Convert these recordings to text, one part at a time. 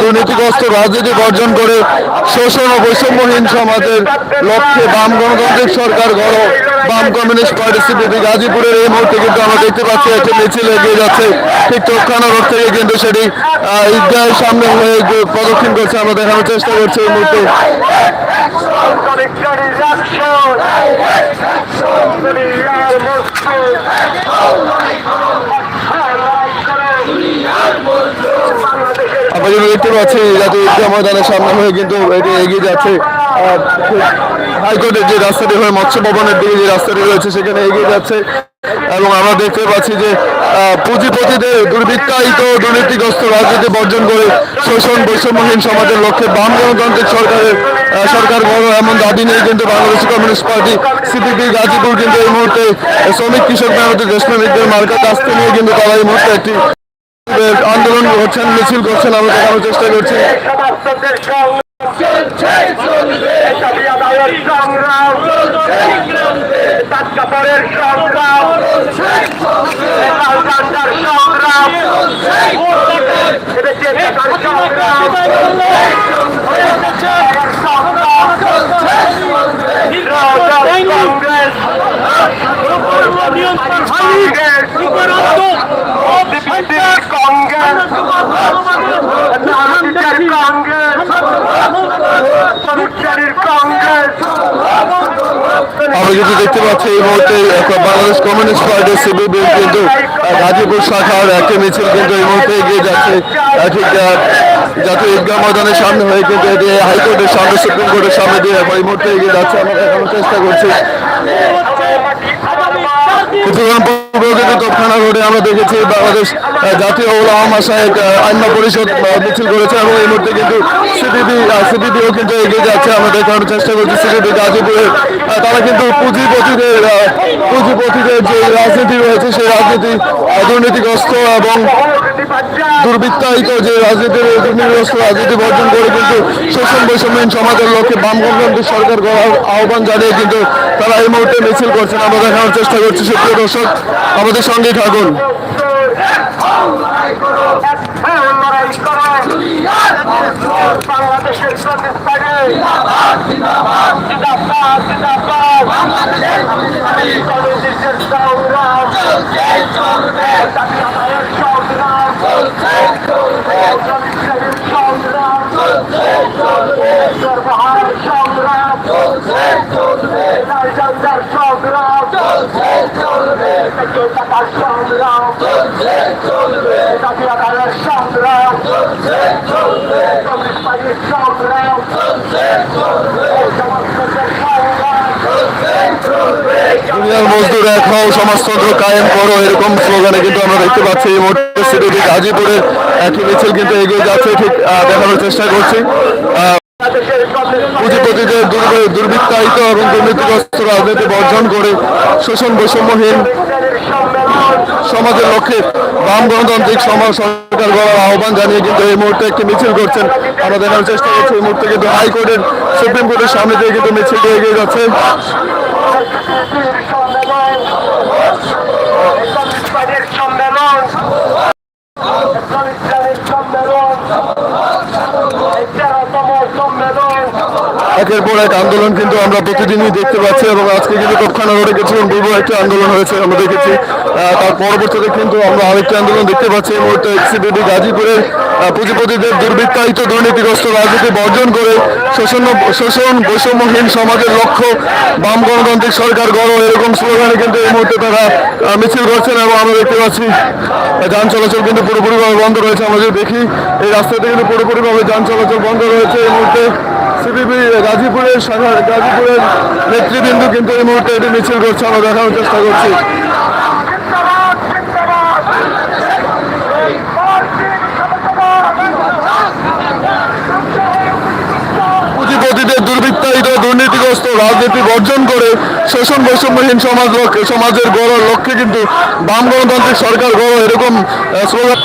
দুর্নীতিগ্রস্ত রাজনীতি বর্জন করে শোষণ ও বৈষম্যহীন সমাজের লক্ষ্যে বাম গণতান্ত্রিক সরকার গড় বাম কমিউনিস্ট পার্টি গাজীপুরের এই মুহূর্তে কিন্তু আমরা দেখতে পাচ্ছি একটি মিছিল এগিয়ে যাচ্ছে। ঠিক তোপখানা রোড থেকে কিন্তু সেটি ঈদগাহের সামনে হয়ে প্রদক্ষিণ করছে। আমরা দেখানোর চেষ্টা করছি এই মুহূর্তে। আমরা দেখতে পাচ্ছি জাতীয় ঈদগাহ ময়দানের সামনে হয়ে কিন্তু এটি এগিয়ে যাচ্ছে। হাইকোর্টের যে রাস্তাটি হয়ে মৎস্য ভবনের দিকে যে রাস্তাটি রয়েছে, সেখানে এগিয়ে যাচ্ছে। এবং আমরা দেখতে পাচ্ছি যে পুঁজিপতিদের দুর্বৃত্তায়িত দুর্নীতিগ্রস্ত রাজনীতি বর্জন করে শোষণ বৈষম্যহীন সমাজের লক্ষ্যে বাম গণতান্ত্রিক সরকারের সরকার বড় এমন দাবি নিয়ে কিন্তু Bangladesh communist party, CPP, Gazipur কিন্তু এই মুহূর্তে শ্রমিক কৃষক মেহনতি দেশপ্রেমিকদের মার্কা কাস্তে নিয়ে কিন্তু তারা এই মুহূর্তে একটি আন্দোলন করছেন মিছিল করছেন আমরা দেখানোর চেষ্টা করছি সংগ্রাম আমরা কিন্তু দেখতে পাচ্ছি এই মুহূর্তে বাংলাদেশ কমিউনিস্ট পার্টি সিপিবি কিন্তু গাজীপুর শাখার একটি মিছিল কিন্তু এই মুহূর্তে এগিয়ে যাচ্ছে। ঠিক জাতীয় ঈদগাহ ময়দানের সামনে হয়ে কিন্তু এটি হাইকোর্টের সামনে, সুপ্রিম কোর্টের সামনে দিয়ে এই মুহূর্তে এগিয়ে যাচ্ছে। আমরা দেখানোর চেষ্টা করছি। কিছুক্ষণ পূর্বে কিন্তু তোপখানা রোডে আমরা দেখেছি বাংলাদেশ জাতীয় ওলামা মাসায়েক আইন পরিষদ মিছিল করেছে এবং এই মুহূর্তে কিন্তু সিপিবি সিপিবিও কিন্তু এগিয়ে যাচ্ছে। আমরা দেখানোর চেষ্টা করছি সিপিবি গাজীপুরের তারা কিন্তু পুঁজিপতিদের পুঁজিপতিদের যে রাজনীতি রয়েছে, সেই রাজনীতি দুর্নীতিগ্রস্ত এবং দুর্বৃত্তায়িত যে রাজনীতির দুর্নীতিগ্রস্ত রাজনীতি বর্জন করে কিন্তু শোষণ বৈষম্যহীন সমাজের লক্ষ্যে বাম গণতান্ত্রিক সরকার গড়ার আহ্বান জানিয়ে কিন্তু তারা এই মুহূর্তে মিছিল করছেন আমরা দেখানোর চেষ্টা করছি সুপ্রিয় দর্শক আমাদের সঙ্গেই থাকুন। বাংলাদেশের কমিউনিস্টের সংগ্রাম জাতীয়তার সংগ্রাম শ্রমিকদের সংগ্রাম সর্বহার সংগ্রাম রাজনদার সংগ্রাম টাকার সংগ্রাম জাতীয়তার সংগ্রাম কমিউনিস্ট পার্টির সংগ্রাম সমাজতন্ত্রের সংগ্রাম মজদুর এক সমাজতন্ত্র কায়েম করো, এরকম স্লোগানে কিন্তু আমরা দেখতে পাচ্ছি এই মুহূর্তে সিপিবি গাজীপুরের একটি মিছিল কিন্তু এগিয়ে যাচ্ছে, ঠিক দেখানোর চেষ্টা করছি। পুঁজিপতিদের দুর্বৃত্তায়িত এবং দুর্নীতিগ্রস্ত রাজনীতি বর্জন করে শোষণ বৈষম্যহীন সমাজের লক্ষ্যে বাম গণতান্ত্রিক সমাজ সরকার গড়ার আহ্বান জানিয়ে কিন্তু এই মুহূর্তে একটি মিছিল করছেন। আমরা দেখার চেষ্টা করছি, এই মুহূর্তে কিন্তু হাইকোর্টের, সুপ্রিম কোর্টের সামনে দিয়ে কিন্তু মিছিলটি এগিয়ে যাচ্ছে সম্মেলন কমিউনিস্ট পার্টির সম্মেলন শ্রমিকদের সম্মেলন তেরোতম সম্মেলন একের পর এক আন্দোলন কিন্তু আমরা প্রতিদিনই দেখতে পাচ্ছি এবং আজকে কিন্তু তৎক্ষণা রোডে কিছুক্ষণ পূর্ব একটি আন্দোলন হয়েছে, আমরা দেখেছি তার পরবর্তীতে কিন্তু আমরা আরেকটি আন্দোলন দেখতে পাচ্ছি। এই মুহূর্তে সিপিডি গাজীপুরের পুঁজিপতিদের দুর্বৃত্তায়িত দুর্নীতিগ্রস্ত রাজনীতি বর্জন করে শোষণ শোষণ বৈষম্যহীন সমাজের লক্ষ্য বাম গণতান্ত্রিক সরকার গড়। এরকম স্লোগানে কিন্তু এই মুহূর্তে তারা মিছিল করছেন এবং আমরা দেখতে পাচ্ছি, যান চলাচল কিন্তু পুরোপুরিভাবে বন্ধ রয়েছে। আমরা যদি দেখি, এই রাস্তাতে কিন্তু পুরোপুরিভাবে যান চলাচল বন্ধ রয়েছে। এই মুহূর্তে সিপিবি, গাজীপুরের শাখা গাজীপুরের নেতৃবৃন্দ কিন্তু এই মুহূর্তে এটি মিছিল করছে। আমরা দেখানোর চেষ্টা করছি। পুঁজিপতিদের দুর্বৃত্তায়িত, দুর্নীতিগ্রস্ত, রাজনীতি বর্জন করে শোষণ বৈষম্যহীন সমাজ লক্ষ্যে সমাজের গড়ার লক্ষ্যে কিন্তু বাম গণতান্ত্রিক সরকার গড় এরকম স্লোগান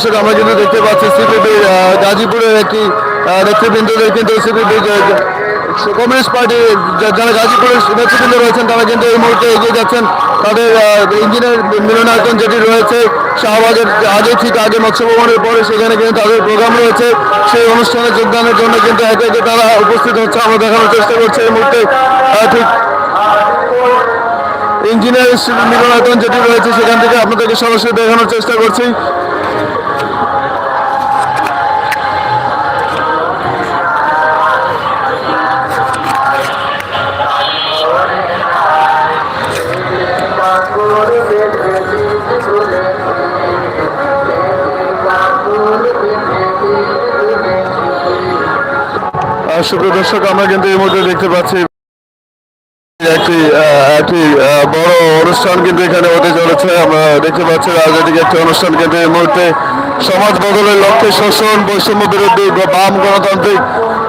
দর্শক, আমরা কিন্তু দেখতে পাচ্ছি সিপিবি গাজীপুরের একটি নেতৃবৃন্দদের কিন্তু সিপিবি কমিউনিস্ট পার্টি যারা গাজীপুরের নেতৃবৃন্দ রয়েছেন, তারা কিন্তু এই মুহূর্তে এগিয়ে যাচ্ছেন। তাদের ইঞ্জিনিয়ার মিলনায়তন যেটি রয়েছে, শাহবাগের আগে, ঠিক আগে মৎস্য ভবনের পরে সেখানে কিন্তু তাদের প্রোগ্রাম রয়েছে। সেই অনুষ্ঠানে যোগদানের জন্য কিন্তু একে একে তারা উপস্থিত হচ্ছে। আমরা দেখানোর চেষ্টা করছি এই মুহূর্তে ঠিক ইঞ্জিনিয়ার মিলনায়তন যেটি রয়েছে, সেখান থেকে আপনাদেরকে সরাসরি দেখানোর চেষ্টা করছি। সুপ্রিয় দর্শক, আমরা কিন্তু এই মুহূর্তে দেখতে পাচ্ছি একটি একটি বড় অনুষ্ঠান কিন্তু এখানে হতে চলেছে। আমরা দেখতে পাচ্ছি রাজনৈতিক একটি অনুষ্ঠান কিন্তু এই মুহূর্তে সমাজ বদলের লক্ষ্যে শোষণ, বৈষম্য বিরোধী গ- বাম গণতান্ত্রিক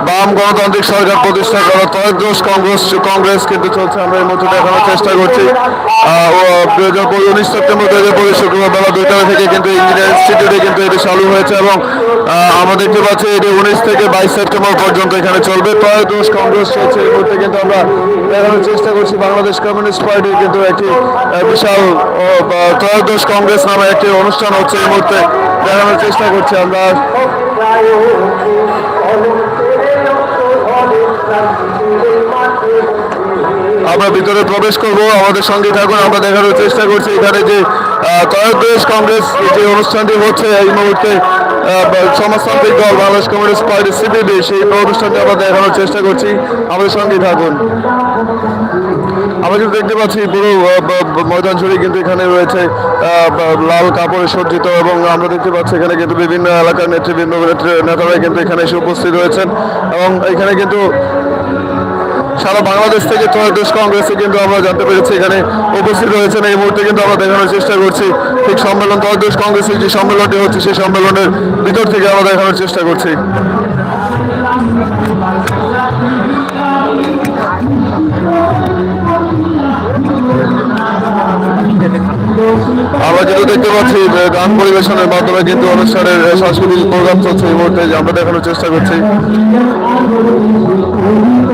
বাম গণতান্ত্রিক সরকার প্রতিষ্ঠা করা ত্রয়োদশ কংগ্রেস কংগ্রেস কিন্তু চলছে, আমরা এই মধ্যে দেখানোর চেষ্টা করছি। দুই হাজার উনিশ সেপ্টেম্বর দুই হাজার পঁচিশ শুক্রবার বেলা দুইটা থেকে কিন্তু ইঞ্জিনিয়ার ইনস্টিটিউটে কিন্তু এটি চালু হয়েছে এবং আমরা দেখতে পাচ্ছি এটি উনিশ থেকে বাইশ সেপ্টেম্বর পর্যন্ত এখানে চলবে। ত্রয়োদশ কংগ্রেস চলছে এই মুহূর্তে কিন্তু আমরা দেখানোর চেষ্টা করছি। বাংলাদেশ কমিউনিস্ট পার্টির কিন্তু একটি বিশাল ত্রয়োদশ কংগ্রেস নামে একটি অনুষ্ঠান হচ্ছে এই মুহূর্তে। দেখানোর চেষ্টা করছি আমরা। আমরা ভিতরে প্রবেশ করব, আমাদের সঙ্গে থাকুন, আমরা দেখানোর চেষ্টা করছি। এখানে যে কয়েক দেশ কংগ্রেস যে অনুষ্ঠানটি হচ্ছে এই মুহূর্তে সমাজতান্ত্রিক দল বাংলাদেশ কমিউনিস্ট পার্টি সিপিবি সেই অনুষ্ঠানটি আমরা দেখানোর চেষ্টা করছি। আমাদের সঙ্গে থাকুন। আমরা কিন্তু দেখতে পাচ্ছি পুরো ময়দান জুড়ে কিন্তু এখানে রয়েছে লাল কাপড়ে সজ্জিত এবং আমরা দেখতে পাচ্ছি এখানে কিন্তু বিভিন্ন এলাকার নেতৃবৃন্দ নেতৃ- নেতারা কিন্তু এখানে এসে উপস্থিত রয়েছেন। এবং এখানে কিন্তু সারা বাংলাদেশ থেকে ত্রয়োদশ কংগ্রেসে কিন্তু আমরা জানতে পেরেছি, এখানে উপস্থিত রয়েছেন। এই মুহূর্তে কিন্তু আমরা দেখানোর চেষ্টা করছি, ঠিক সম্মেলন ত্রয়োদশ কংগ্রেসের যে সম্মেলনটি হচ্ছে, সেই সম্মেলনের ভিতর থেকে আমরা দেখানোর চেষ্টা করছি। আমরা যেটা দেখতে পাচ্ছি গান পরিবেশনের মাধ্যমে কিন্তু অনুষ্ঠানের সাংস্কৃতিক প্রোগ্রাম চলছে এই মুহূর্তে আমরা দেখানোর চেষ্টা করছি।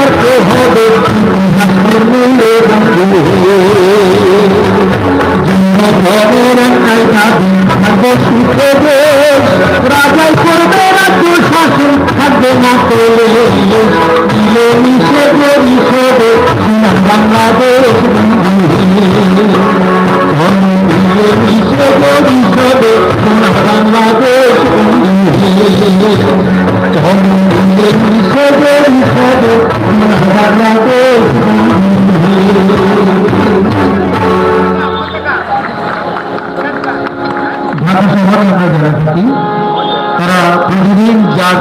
করতে হবে? রাজাই করবে রাজ্য শাসন থাকবে না মিশে পরিষদে বাংলাদেশ দিলে মিশে পরিষদে বাংলাদেশ ঢাকা শহরে আমরা যারা থাকি তারা প্রতিদিন যার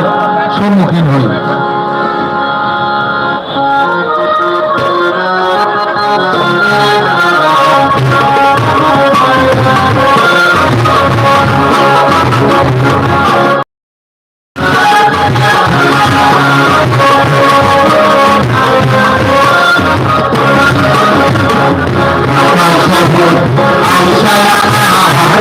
সম্মুখীন হয়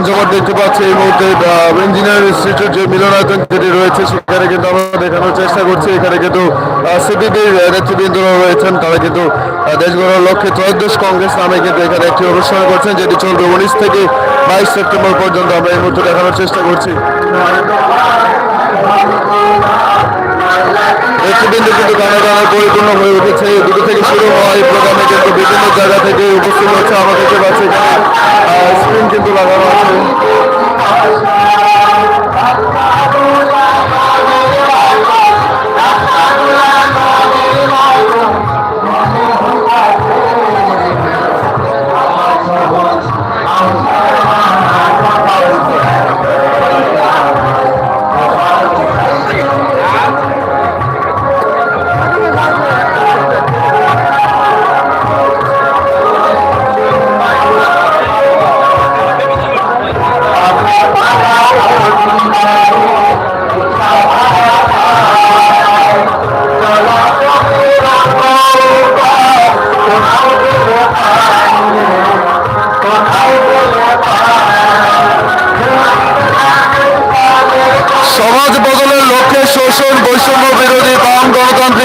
জমজমাট দেখতে পাচ্ছি এই মুহূর্তে ইঞ্জিনিয়ার ইনস্টিটিউট যে মিলনায়তন যেটি রয়েছে, সেখানে কিন্তু আমরা দেখানোর চেষ্টা করছি। এখানে কিন্তু সিপিবির নেতৃবৃন্দরা রয়েছেন। তারা কিন্তু দেশ গড়ার লক্ষ্যে ত্রয়োদশ কংগ্রেস নামে কিন্তু এখানে একটি অনুষ্ঠান করছেন, যেটি চলবে উনিশ থেকে বাইশ সেপ্টেম্বর পর্যন্ত। আমরা এই মুহূর্তে দেখানোর চেষ্টা করছি। নেতৃবৃন্দ কিন্তু গানে গানে পরিপূর্ণ হয়ে উঠেছে। দুটো থেকে শুরু হওয়া এই প্রোগ্রামে কিন্তু বিভিন্ন জায়গা থেকে উপস্থিত হচ্ছে আমাদের পাচ্ছি স্ক্রিন কিন্তু লাগানো আছে।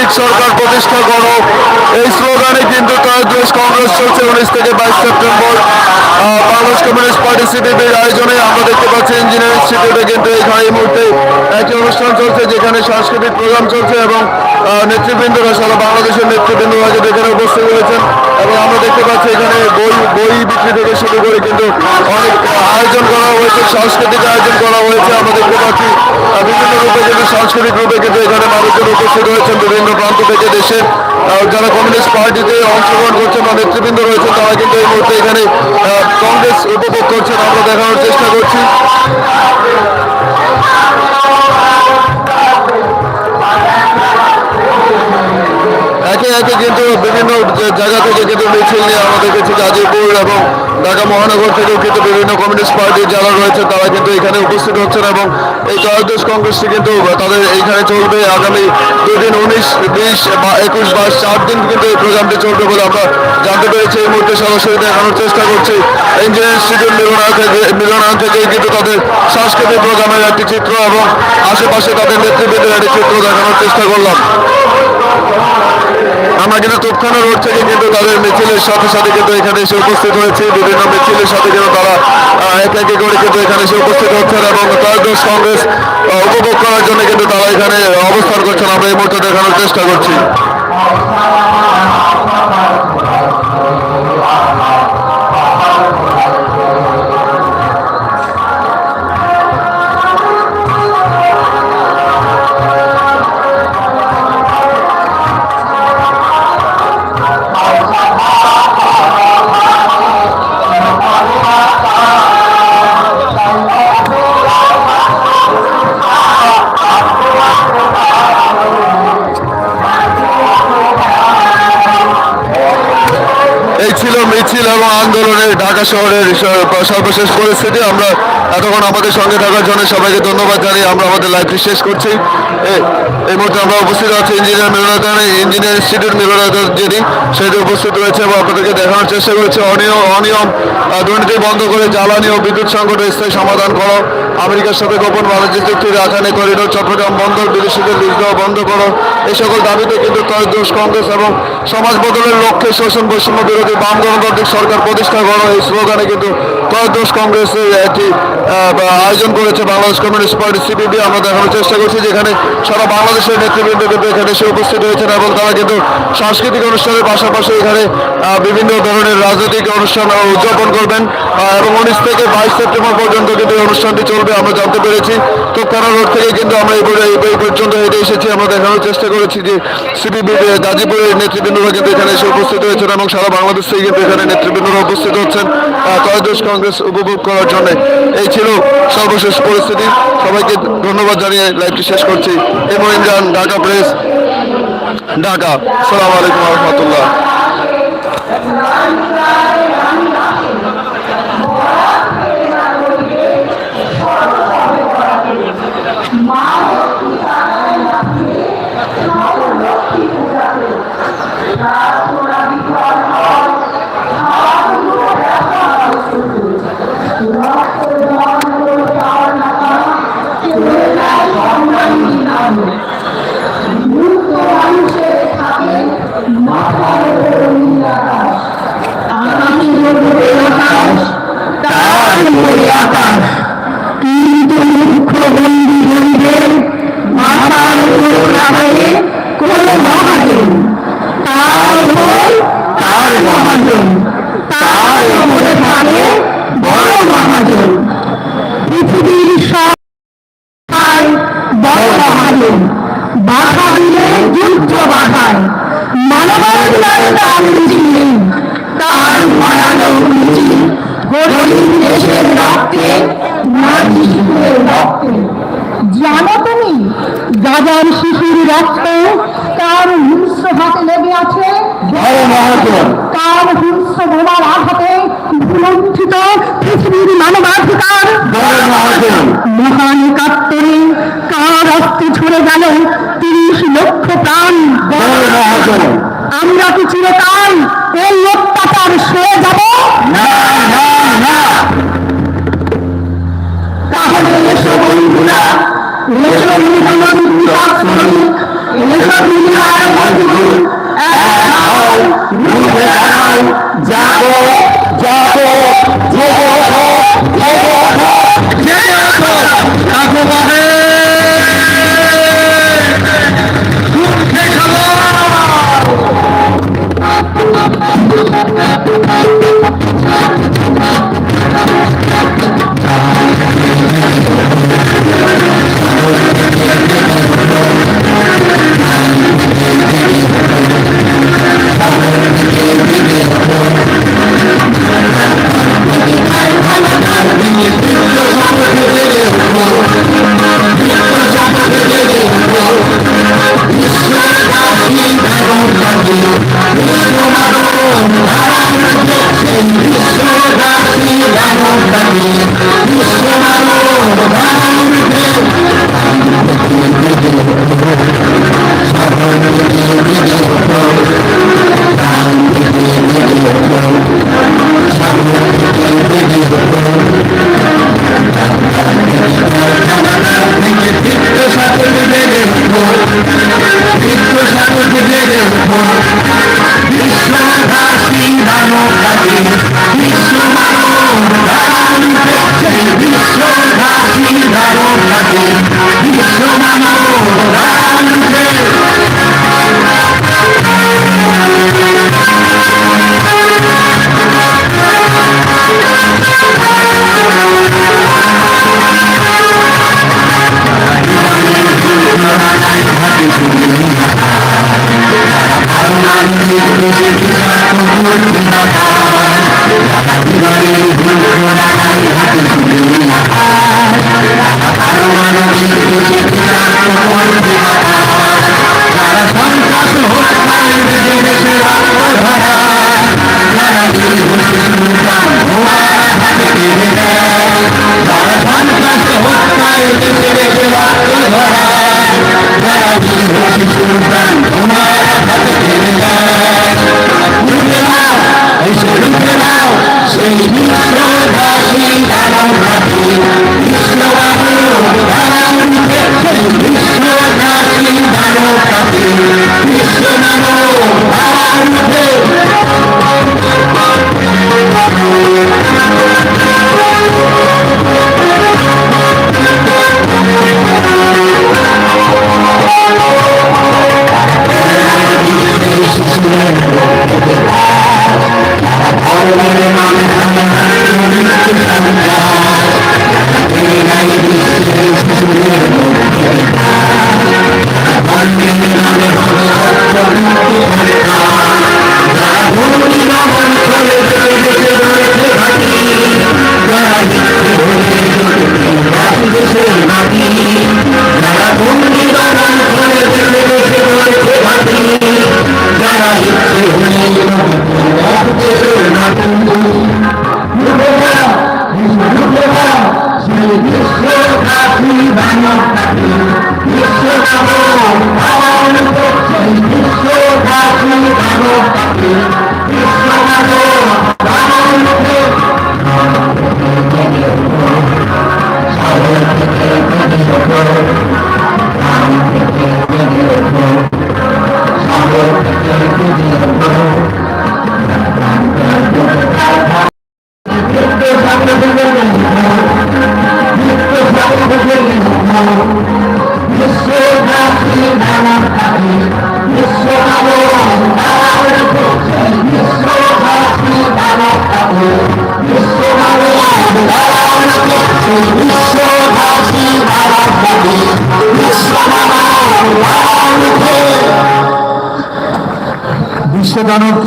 গণতান্ত্রিক সরকার প্রতিষ্ঠা করো। এই স্লোগানে কিন্তু তার দেশ কংগ্রেস চলছে, উনিশ থেকে বাইশ সেপ্টেম্বর। বাংলাদেশ কমিউনিস্ট পার্টি সিপিবির আয়োজনে আমরা দেখতে পাচ্ছি ইঞ্জিনিয়ার ইনস্টিটিউটে কিন্তু এখানে এই মুহূর্তে একটি অনুষ্ঠান চলছে, যেখানে সাংস্কৃতিক প্রোগ্রাম চলছে এবং নেতৃবৃন্দরা সারা বাংলাদেশের নেতৃবৃন্দরা কিন্তু এখানে উপস্থিত রয়েছেন এবং আমরা দেখতে পাচ্ছি এখানে বই বই বিক্রি থেকে শুরু করে কিন্তু অনেক আয়োজন করা হয়েছে, সাংস্কৃতিক আয়োজন করা হয়েছে। আমরা দেখতে পাচ্ছি বিভিন্ন রূপে কিন্তু সাংস্কৃতিক রূপে কিন্তু এখানে মানুষজন উপস্থিত রয়েছেন বিভিন্ন প্রান্ত থেকে দেশের যারা কমিউনিস্ট পার্টিতে অংশগ্রহণ করছেন বা নেতৃবৃন্দ রয়েছেন, তারা কিন্তু এই মুহূর্তে এখানে কংগ্রেস উপভোগ করছেন। আমরা দেখানোর চেষ্টা করছি। একে একে কিন্তু বিভিন্ন জায়গা থেকে কিন্তু মিছিল নিয়ে আমরা দেখেছি, গাজীপুর এবং ঢাকা মহানগর থেকেও কিন্তু বিভিন্ন কমিউনিস্ট পার্টির যারা রয়েছে তারা কিন্তু এখানে উপস্থিত হচ্ছেন এবং এই ত্রয়োদশ কংগ্রেসটি কিন্তু তাদের এইখানে চলবে আগামী দুদিন উনিশ, বিশ বা একুশ বাইশ চার দিন কিন্তু এই প্রোগ্রামটি চলবে বলে আমরা জানতে পেরেছি। এই মুহূর্তে সরাসরি দেখানোর চেষ্টা করছি। ইঞ্জিনিয়ার থেকে, মিলনায়ন থেকে কিন্তু তাদের সাংস্কৃতিক প্রোগ্রামের একটি চিত্র এবং আশেপাশে তাদের নেতৃবৃন্দের একটি চিত্র দেখানোর চেষ্টা করলাম। তোপখানা রোড কিন্তু তাদের মিছিলের সাথে সাথে কিন্তু এখানে এসে উপস্থিত হয়েছে। বিভিন্ন মিছিলের সাথে কিন্তু তারা এক একে করে কিন্তু এখানে এসে উপস্থিত হচ্ছেন এবং কয়েকজন কংগ্রেস উপভোগ করার জন্য কিন্তু তারা এখানে অবস্থান করছেন। আমরা এই মুহূর্তে দেখানোর চেষ্টা করছি। শহরের সর্বশেষ পরিস্থিতি, আমরা এতক্ষণ আমাদের সঙ্গে থাকার জন্য সবাইকে ধন্যবাদ জানিয়ে আমরা আমাদের লাইভটি শেষ করছি। এই মুহূর্তে আমরা উপস্থিত আছি ইঞ্জিনিয়ার মিলনায়তনে ইঞ্জিনিয়ার ইনস্টিটিউট মিলনায়তন যিনি সেটি উপস্থিত রয়েছে এবং আপনাদেরকে দেখানোর চেষ্টা করেছে। অনিয়ম অনিয়ম দুর্নীতি বন্ধ করে জ্বালানি ও বিদ্যুৎ সংকট স্থায়ী সমাধান করো। আমেরিকার সাথে গোপন বাণিজ্য চুক্তি রাখানে করিডোর, চট্টগ্রাম বন্দর বিদেশিদের লিজ দেওয়া বন্ধ করো। এই সকল দাবিতে কিন্তু ত্রয়োদশ কংগ্রেস এবং সমাজ বদলের লক্ষ্যে শোষণ বৈষম্য বিরোধী বাম গণতান্ত্রিক সরকার প্রতিষ্ঠা করো। এই স্লোগানে কিন্তু ত্রয়োদশ কংগ্রেসের একটি আয়োজন করেছে বাংলাদেশ কমিউনিস্ট পার্টি সিপিবি আমরা দেখানোর চেষ্টা করছি যেখানে সারা বাংলাদেশের নেতৃবৃন্দ কিন্তু এখানে এসে উপস্থিত হয়েছেন এবং তারা কিন্তু সাংস্কৃতিক অনুষ্ঠানের পাশাপাশি এখানে বিভিন্ন ধরনের রাজনৈতিক অনুষ্ঠান উদযাপন করবেন। এবং উনিশ থেকে বাইশ সেপ্টেম্বর পর্যন্ত কিন্তু এই অনুষ্ঠানটি চলবে, আমরা জানতে পেরেছি। তোপখানা রোড থেকে কিন্তু আমরা এই পর্য- এই- এই পর্যন্ত হেঁটে এসেছি, আমরা দেখানোর চেষ্টা করেছি যে সিপিবি গাজীপুরের নেতৃবৃন্দরা কিন্তু এখানে এসে উপস্থিত হয়েছেন এবং সারা বাংলাদেশ থেকে কিন্তু এখানে নেতৃবৃন্দরা উপস্থিত হচ্ছেন। ত্রয়োদশ কংগ্রেস উপভোগ করার জন্য। এই ছিল সর্বশেষ পরিস্থিতি। সবাইকে ধন্যবাদ জানিয়ে লাইভটি শেষ করছি। M Imran Dhaka press, Dhaka. সালাম আলাইকুম রহমতুল্লাহ। এসো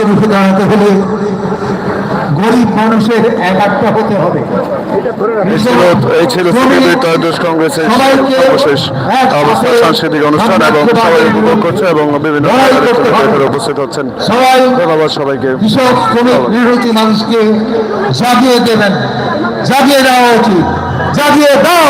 রুখে দাঁড়াতে হলে গরিব মানুষের একাত্তা হতে হবে। এই ছিল এই ছিল সিপিবি ত্রয়োদশ কংগ্রেসের সর্বশেষ অবস্থা সাংস্কৃতিক অনুষ্ঠান এবং সবাই উপভোগ করছে এবং বিভিন্ন উপস্থিত হচ্ছেন। সবাই ধন্যবাদ সবাইকে। কৃষক শ্রমিক নিরীহ মানুষকে জাগিয়ে দেবেন জাগিয়ে দেওয়া উচিত জাগিয়ে দাও।